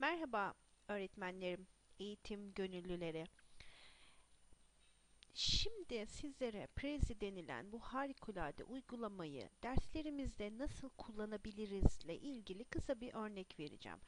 Merhaba öğretmenlerim, eğitim gönüllüleri. Şimdi sizlere Prezi denilen bu harikulade uygulamayı derslerimizde nasıl kullanabilirizle ilgili kısa bir örnek vereceğim.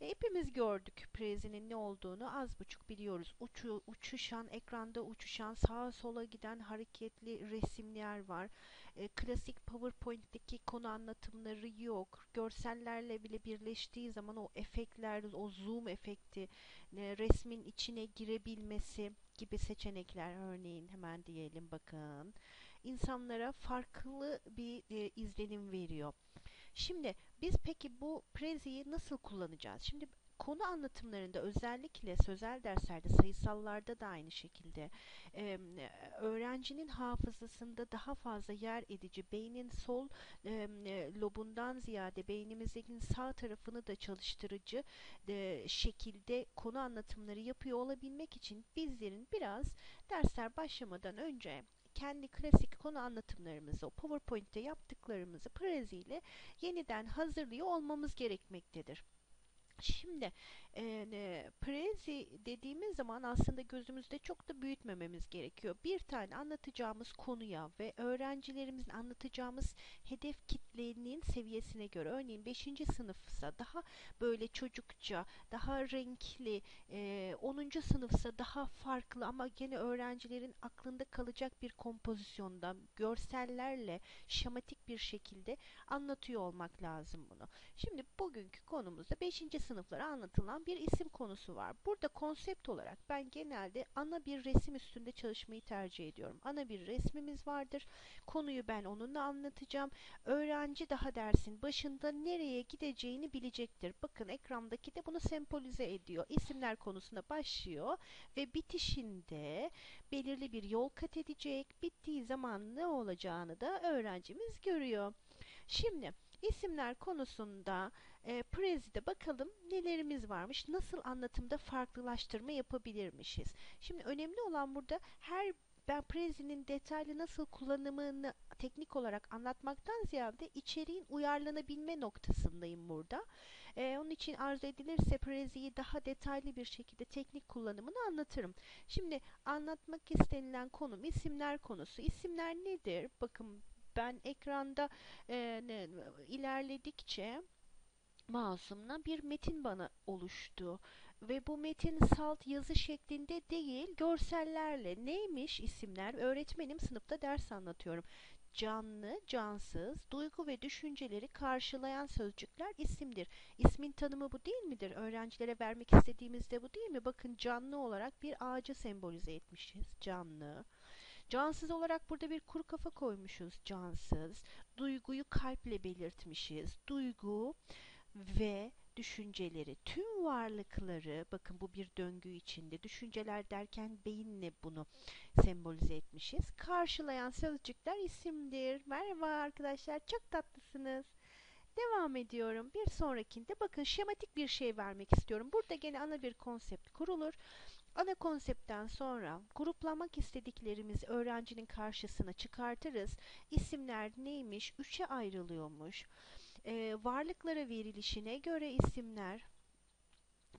E, hepimiz gördük Prezi'nin ne olduğunu az buçuk biliyoruz. Uçu, uçuşan, ekranda uçuşan, sağa sola giden hareketli resimler var. E, klasik PowerPoint'teki konu anlatımları yok. Görsellerle bile birleştiği zaman o efektler, o zoom efekti, e, resmin içine girebilmesi gibi seçenekler örneğin hemen diyelim bakın. insanlara farklı bir e, izlenim veriyor. Şimdi biz peki bu Prezi'yi nasıl kullanacağız? Şimdi konu anlatımlarında özellikle sözel derslerde sayısallarda da aynı şekilde e, öğrencinin hafızasında daha fazla yer edici beynin sol e, lobundan ziyade beynimizin sağ tarafını da çalıştırıcı e, şekilde konu anlatımları yapıyor olabilmek için bizlerin biraz dersler başlamadan önce kendi klasik konu anlatımlarımızı, o PowerPoint'te yaptıklarımızı Prezi ile yeniden hazırlıyor olmamız gerekmektedir. Şimdi e, prezi dediğimiz zaman aslında gözümüzde çok da büyütmememiz gerekiyor. Bir tane anlatacağımız konuya ve öğrencilerimizin anlatacağımız hedef kitlenin seviyesine göre örneğin 5. sınıfsa daha böyle çocukça, daha renkli, e, 10. sınıfsa daha farklı ama gene öğrencilerin aklında kalacak bir kompozisyonda görsellerle şematik bir şekilde anlatıyor olmak lazım bunu. Şimdi bugünkü konumuzda 5. sınıflara anlatılan bir isim konusu var. Burada konsept olarak ben genelde ana bir resim üstünde çalışmayı tercih ediyorum. Ana bir resmimiz vardır. Konuyu ben onunla anlatacağım. Öğrenci daha dersin başında nereye gideceğini bilecektir. Bakın ekrandaki de bunu sembolize ediyor. İsimler konusuna başlıyor ve bitişinde belirli bir yol kat edecek. Bittiği zaman ne olacağını da öğrencimiz görüyor. Şimdi isimler konusunda e, Prezi'de bakalım nelerimiz varmış, nasıl anlatımda farklılaştırma yapabilirmişiz. Şimdi önemli olan burada her ben Prezi'nin detaylı nasıl kullanımını teknik olarak anlatmaktan ziyade içeriğin uyarlanabilme noktasındayım burada. Ee, onun için arzu edilirse Prezi'yi daha detaylı bir şekilde teknik kullanımını anlatırım. Şimdi anlatmak istenilen konum isimler konusu. İsimler nedir? Bakın ben ekranda e, ne, ilerledikçe mouse'umla bir metin bana oluştu. Ve bu metin salt yazı şeklinde değil, görsellerle. Neymiş isimler? Öğretmenim sınıfta ders anlatıyorum. Canlı, cansız, duygu ve düşünceleri karşılayan sözcükler isimdir. İsmin tanımı bu değil midir? Öğrencilere vermek istediğimizde bu değil mi? Bakın canlı olarak bir ağacı sembolize etmişiz. Canlı. Cansız olarak burada bir kuru kafa koymuşuz. Cansız. Duyguyu kalple belirtmişiz. Duygu ve düşünceleri, tüm varlıkları, bakın bu bir döngü içinde, düşünceler derken beyinle bunu sembolize etmişiz. Karşılayan sözcükler isimdir. Merhaba arkadaşlar, çok tatlısınız. Devam ediyorum. Bir sonrakinde bakın şematik bir şey vermek istiyorum. Burada gene ana bir konsept kurulur. Ana konseptten sonra gruplamak istediklerimizi öğrencinin karşısına çıkartırız. İsimler neymiş? Üçe ayrılıyormuş e, varlıklara verilişine göre isimler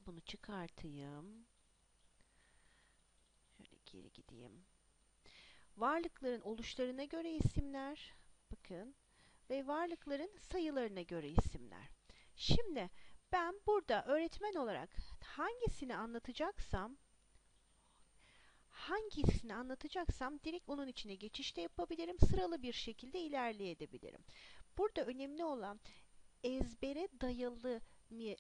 bunu çıkartayım. Şöyle geri gideyim. Varlıkların oluşlarına göre isimler bakın ve varlıkların sayılarına göre isimler. Şimdi ben burada öğretmen olarak hangisini anlatacaksam hangisini anlatacaksam direkt onun içine geçişte yapabilirim. Sıralı bir şekilde ilerleyebilirim. Burada önemli olan ezbere dayalı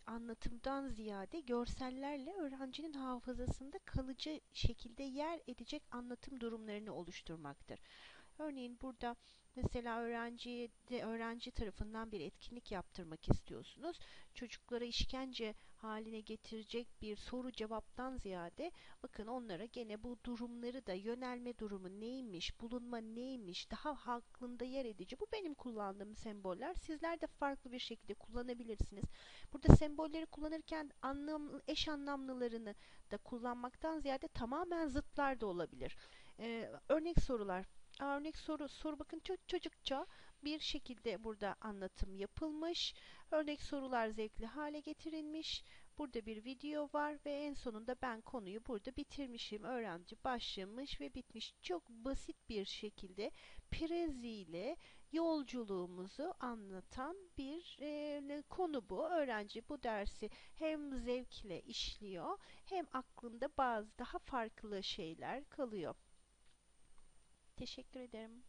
anlatımdan ziyade görsellerle öğrencinin hafızasında kalıcı şekilde yer edecek anlatım durumlarını oluşturmaktır. Örneğin burada mesela öğrenci de öğrenci tarafından bir etkinlik yaptırmak istiyorsunuz. Çocuklara işkence haline getirecek bir soru cevaptan ziyade bakın onlara gene bu durumları da yönelme durumu neymiş, bulunma neymiş, daha aklında yer edici. Bu benim kullandığım semboller. Sizler de farklı bir şekilde kullanabilirsiniz. Burada sembolleri kullanırken anlam, eş anlamlılarını da kullanmaktan ziyade tamamen zıtlar da olabilir. Ee, örnek sorular örnek soru soru bakın çok çocukça bir şekilde burada anlatım yapılmış. Örnek sorular zevkli hale getirilmiş. Burada bir video var ve en sonunda ben konuyu burada bitirmişim. Öğrenci başlamış ve bitmiş. Çok basit bir şekilde Prezi ile yolculuğumuzu anlatan bir e, konu bu. Öğrenci bu dersi hem zevkle işliyor hem aklında bazı daha farklı şeyler kalıyor. Teşekkür ederim.